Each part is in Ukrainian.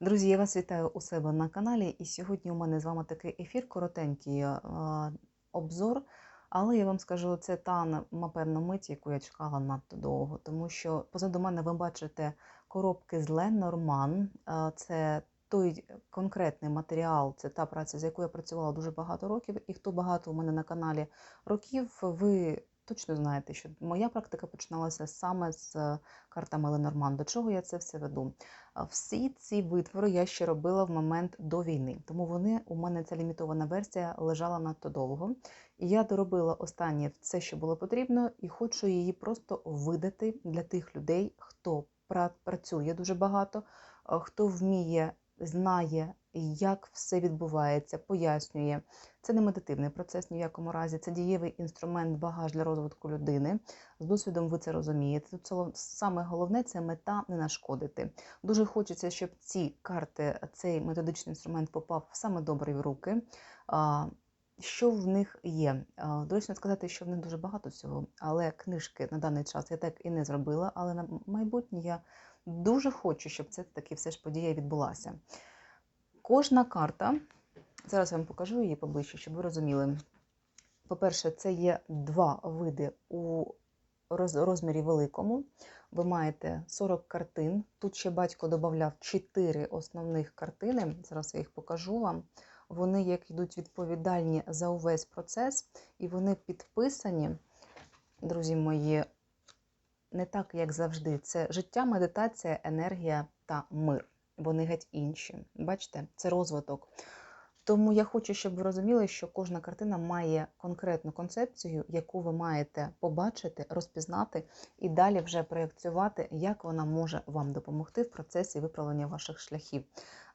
Друзі, я вас вітаю у себе на каналі. І сьогодні у мене з вами такий ефір, коротенький е, обзор. Але я вам скажу, це та, напевно, мить, яку я чекала надто довго. Тому що позаду мене ви бачите коробки з Ленорман. Е, Це той конкретний матеріал, це та праця, з якою я працювала дуже багато років. І хто багато у мене на каналі років, ви точно знаєте, що моя практика починалася саме з картами Ленорман. До чого я це все веду? Всі ці витвори я ще робила в момент до війни, тому вони у мене ця лімітована версія лежала надто довго. І я доробила останнє все, що було потрібно, і хочу її просто видати для тих людей, хто працює дуже багато, хто вміє, знає, як все відбувається, пояснює. Це не медитивний процес ні в якому разі, це дієвий інструмент, багаж для розвитку людини. З досвідом ви це розумієте. Тут саме головне це мета не нашкодити. Дуже хочеться, щоб ці карти, цей методичний інструмент попав в саме добрі в руки. Що в них є? Доречно сказати, що в них дуже багато всього, але книжки на даний час я так і не зробила. Але на майбутнє я дуже хочу, щоб це таки все ж подія відбулася. Кожна карта, зараз я вам покажу її поближче, щоб ви розуміли. По-перше, це є два види у розмірі великому. Ви маєте 40 картин. Тут ще батько додав 4 основних картини. Зараз я їх покажу вам. Вони як йдуть відповідальні за увесь процес, і вони підписані, друзі мої, не так, як завжди. Це життя, медитація, енергія та мир. Вони геть інші. Бачите, це розвиток. Тому я хочу, щоб ви розуміли, що кожна картина має конкретну концепцію, яку ви маєте побачити, розпізнати і далі вже проєкціювати, як вона може вам допомогти в процесі виправлення ваших шляхів.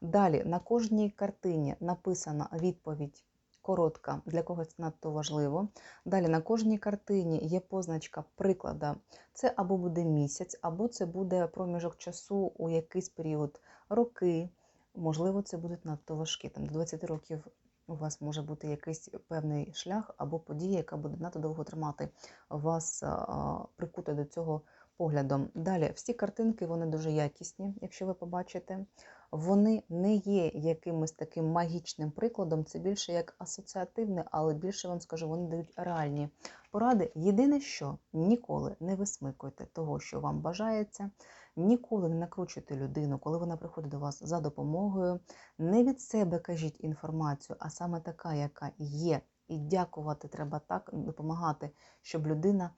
Далі на кожній картині написана відповідь. Коротка, для когось надто важливо. Далі на кожній картині є позначка приклада. Це або буде місяць, або це буде проміжок часу у якийсь період роки. Можливо, це будуть надто важкі. Там до 20 років у вас може бути якийсь певний шлях або подія, яка буде надто довго тримати вас прикута до цього поглядом. Далі, всі картинки вони дуже якісні, якщо ви побачите. Вони не є якимось таким магічним прикладом, це більше як асоціативне, але більше вам скажу, вони дають реальні поради. Єдине, що ніколи не висмикуйте того, що вам бажається. Ніколи не накручуйте людину, коли вона приходить до вас за допомогою. Не від себе кажіть інформацію, а саме така, яка є. І дякувати треба так, допомагати, щоб людина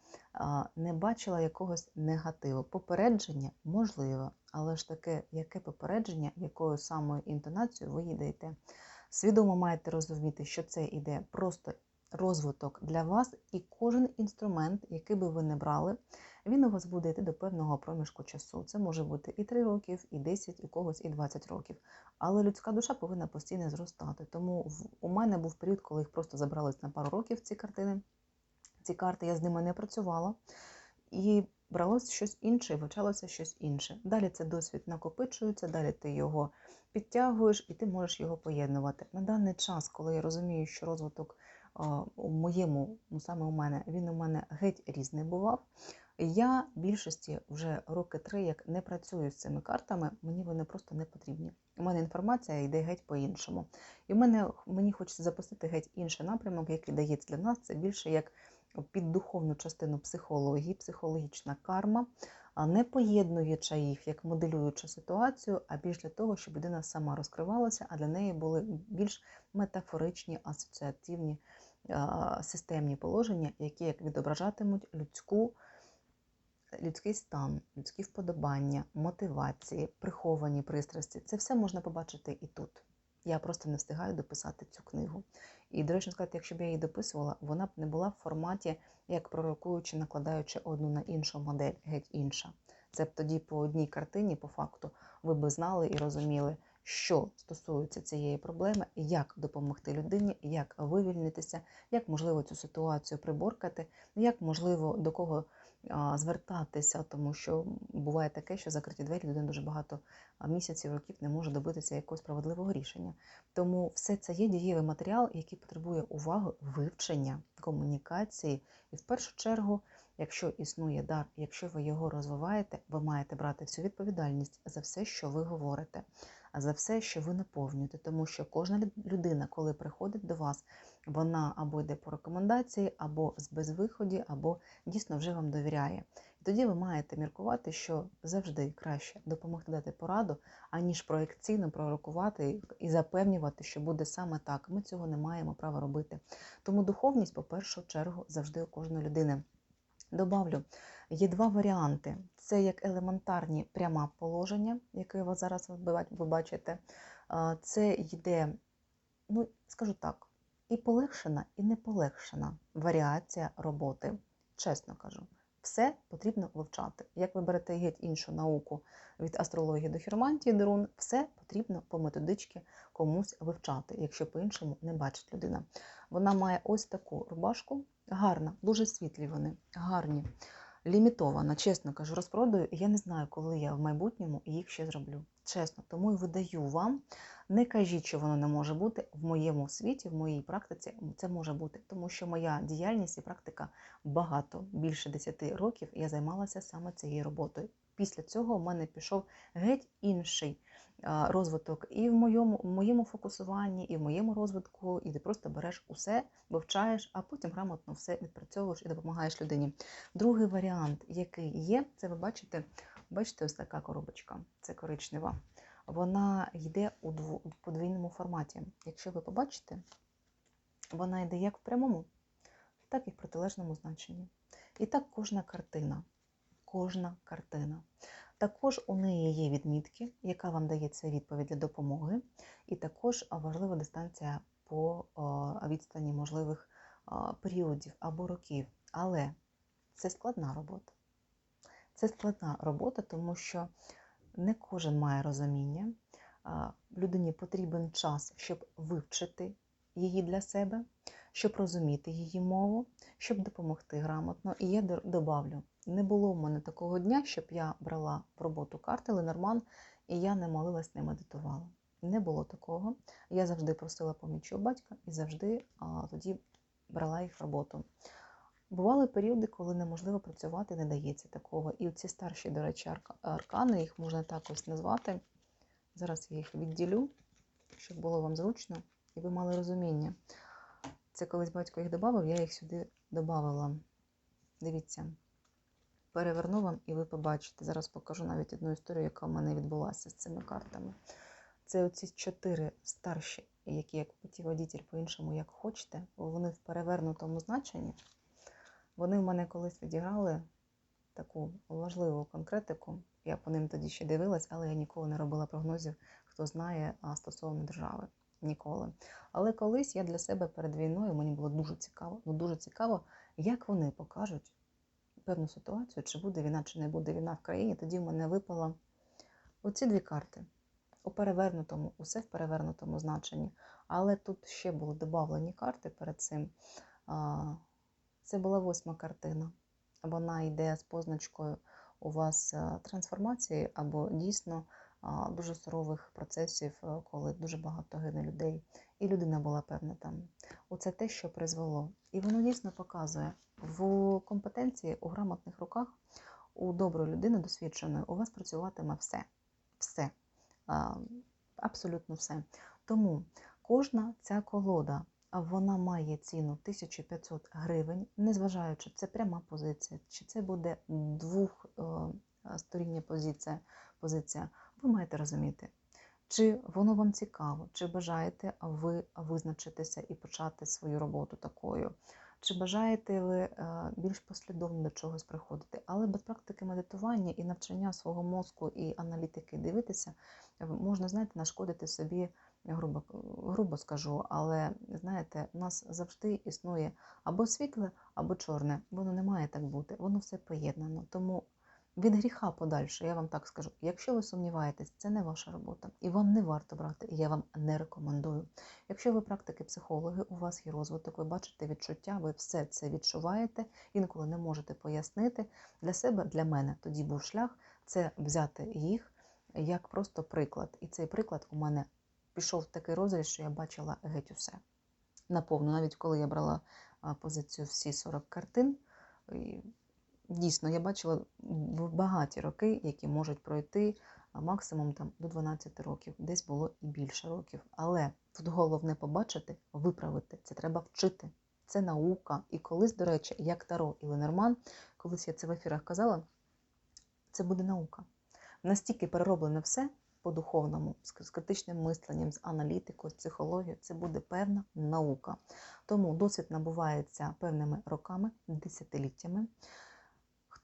не бачила якогось негативу. Попередження можливо, але ж таке, яке попередження, якою самою інтонацією ви їй даєте. Свідомо маєте розуміти, що це іде просто розвиток для вас, і кожен інструмент, який би ви не брали, він у вас буде йти до певного проміжку часу. Це може бути і 3 років, і 10, у когось і 20 років. Але людська душа повинна постійно зростати. Тому у мене був період, коли їх просто забрались на пару років ці картини. Ці карти я з ними не працювала. І бралося щось інше, і вивчалося щось інше. Далі це досвід накопичується, далі ти його підтягуєш і ти можеш його поєднувати. На даний час, коли я розумію, що розвиток у моєму, ну саме у мене, він у мене геть різний бував. Я більшості вже роки три як не працюю з цими картами, мені вони просто не потрібні. У мене інформація йде геть по-іншому. І в мене мені хочеться запустити геть інший напрямок, який дається для нас. Це більше як під духовну частину психології, психологічна карма, а не поєднуючи їх як моделюючу ситуацію, а більш для того, щоб людина сама розкривалася, а для неї були більш метафоричні, асоціативні системні положення, які як відображатимуть людську людський стан, людські вподобання, мотивації, приховані пристрасті це все можна побачити і тут. Я просто не встигаю дописати цю книгу. І, до речі, сказати, якщо б я її дописувала, вона б не була в форматі, як пророкуючи, накладаючи одну на іншу модель, геть інша. Це б тоді по одній картині, по факту, ви б знали і розуміли, що стосується цієї проблеми, як допомогти людині, як вивільнитися, як можливо цю ситуацію приборкати, як можливо до кого звертатися, тому що буває таке, що закриті двері людина дуже багато місяців, років не може добитися якогось справедливого рішення. Тому все це є дієвий матеріал, який потребує уваги, вивчення, комунікації. І в першу чергу, якщо існує дар, якщо ви його розвиваєте, ви маєте брати всю відповідальність за все, що ви говорите. За все, що ви наповнюєте. Тому що кожна людина, коли приходить до вас, вона або йде по рекомендації, або з безвиході, або дійсно вже вам довіряє. І тоді ви маєте міркувати, що завжди краще допомогти дати пораду, аніж проекційно пророкувати і запевнювати, що буде саме так. Ми цього не маємо права робити. Тому духовність, по першу чергу, завжди у кожної людини. Добавлю, є два варіанти: це як елементарні пряма положення, яке ви зараз ви бачите. Це йде, ну скажу так, і полегшена, і не полегшена варіація роботи. Чесно кажу, все потрібно вивчати. Як ви берете геть іншу науку від астрології до хіромантії, дерун, все потрібно по методичці комусь вивчати, якщо по-іншому не бачить людина. Вона має ось таку рубашку, гарна, дуже світлі вони, гарні, лімітована, чесно кажу, розпродаю. Я не знаю, коли я в майбутньому їх ще зроблю. Чесно, тому і видаю вам. Не кажіть, що воно не може бути в моєму світі, в моїй практиці. Це може бути, тому що моя діяльність і практика багато, більше 10 років я займалася саме цією роботою. Після цього в мене пішов геть інший розвиток і в моєму, в моєму фокусуванні, і в моєму розвитку, і ти просто береш усе, вивчаєш, а потім грамотно все відпрацьовуєш і допомагаєш людині. Другий варіант, який є, це ви бачите, бачите, ось така коробочка, це коричнева. Вона йде у подвійному форматі. Якщо ви побачите, вона йде як в прямому, так і в протилежному значенні. І так кожна картина. Кожна картина. Також у неї є відмітки, яка вам дає ця відповідь для допомоги, і також важлива дистанція по відстані можливих періодів або років. Але це складна робота. Це складна робота, тому що не кожен має розуміння. Людині потрібен час, щоб вивчити її для себе, щоб розуміти її мову, щоб допомогти грамотно. І я до- добавлю, не було в мене такого дня, щоб я брала в роботу карти Ленорман, і я не молилась, не медитувала. Не було такого. Я завжди просила помічі у батька і завжди а, тоді брала їх в роботу. Бували періоди, коли неможливо працювати, не дається такого. І ці старші, до речі, аркани, їх можна так ось назвати. Зараз я їх відділю, щоб було вам зручно, і ви мали розуміння. Це колись батько їх додав, я їх сюди додавала. Дивіться, переверну вам, і ви побачите. Зараз покажу навіть одну історію, яка в мене відбулася з цими картами. Це оці чотири старші, які як путіводитель по-іншому, як хочете, бо вони в перевернутому значенні. Вони в мене колись відіграли таку важливу конкретику. Я по ним тоді ще дивилась, але я ніколи не робила прогнозів, хто знає стосовно держави. Ніколи. Але колись я для себе перед війною мені було дуже цікаво. Ну дуже цікаво, як вони покажуть певну ситуацію, чи буде війна, чи не буде війна в країні. Тоді в мене випало оці дві карти у перевернутому, усе в перевернутому значенні. Але тут ще були додавлені карти перед цим. Це була восьма картина. Вона йде з позначкою у вас е, трансформації або дійсно дуже сурових процесів, е, коли дуже багато гине людей. І людина була певна там. Оце те, що призвело. І воно дійсно показує в компетенції у грамотних руках, у доброї людини досвідченої, у вас працюватиме все. Все. Абсолютно все. Тому кожна ця колода, вона має ціну 1500 гривень, незважаючи, це пряма позиція, чи це буде двохсторіння позиція, позиція, ви маєте розуміти, чи воно вам цікаво, чи бажаєте ви визначитися і почати свою роботу такою. Чи бажаєте ви е, більш послідовно до чогось приходити, але без практики медитування і навчання свого мозку і аналітики дивитися, е, можна, знаєте, нашкодити собі, грубо, грубо скажу, але знаєте, у нас завжди існує або світле, або чорне. Воно не має так бути, воно все поєднано. Тому від гріха подальше, я вам так скажу. Якщо ви сумніваєтесь, це не ваша робота, і вам не варто брати, і я вам не рекомендую. Якщо ви практики психологи, у вас є розвиток, ви бачите відчуття, ви все це відчуваєте, інколи не можете пояснити. Для себе, для мене тоді був шлях це взяти їх як просто приклад. І цей приклад у мене пішов в такий розріз, що я бачила геть усе. Наповну, навіть коли я брала позицію всі 40 картин. Дійсно, я бачила багаті роки, які можуть пройти максимум там до 12 років, десь було і більше років. Але тут головне побачити, виправити. Це треба вчити. Це наука. І колись, до речі, як Таро і Ленорман, колись я це в ефірах казала, це буде наука. Настільки перероблене все по-духовному, з критичним мисленням, з аналітикою, з психологією, це буде певна наука. Тому досвід набувається певними роками, десятиліттями.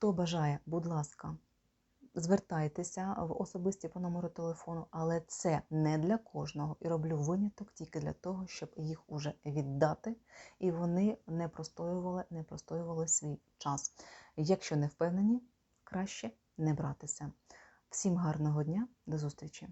Хто бажає, будь ласка, звертайтеся в особисті по номеру телефону, але це не для кожного. І роблю виняток тільки для того, щоб їх уже віддати, і вони не простоювали, не простоювали свій час. Якщо не впевнені, краще не братися. Всім гарного дня, до зустрічі!